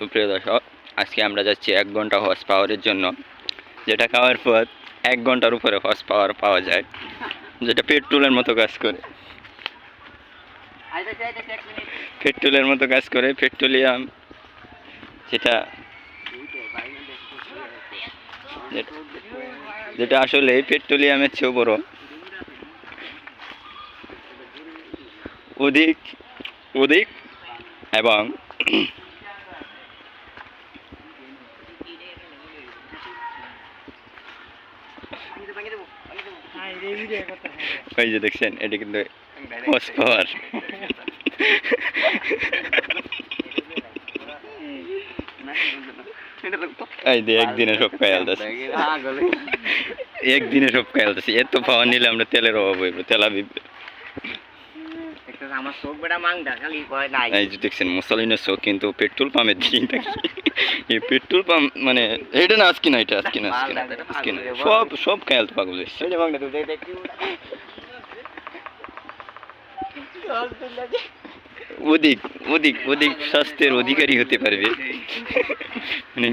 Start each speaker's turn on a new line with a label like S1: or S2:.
S1: সুপ্রিয় দর্শক, আজকে আমরা যাচ্ছি এক ঘণ্টা হর্স পাওয়ারের জন্য, যেটা খাওয়ার পর এক ঘণ্টার উপরে হর্স পাওয়ার পাওয়া যায়, যেটা পেট্রোলের মতো কাজ করে। পেট্রোলের মতো কাজ করে পেট্রোলিয়াম যেটা যেটা- আসলে পেট্রোলিয়ামের চেয়েও বড়। অধিক অধিক এবং ওই যে দেখছেন এটি কিন্তু পাওয়ার এই একদিনে সব খাই একদিনে সব খাই আলতাছে এত পাওয়ার নিলে আমরা তেলের অভাব হইব তেলা বিবে
S2: আমার চোখ বেটা মাংটা খালি কয় নাই
S1: এই যে দেখছেন মুসলিনের চোখ কিন্তু পেট্রোল পাম্পের দিকেই থাকে এই পেট্রোল পাম্প মানে এটা না আজকে না এটা আজকে না আজকে না আজকে না। সব সব খেয়াল তো পাগল হয়েছে।
S2: এই যে মাংটা তুই দেখি
S1: অধিক অধিক অধিক স্বাস্থ্যের অধিকারী হতে পারবে। মানে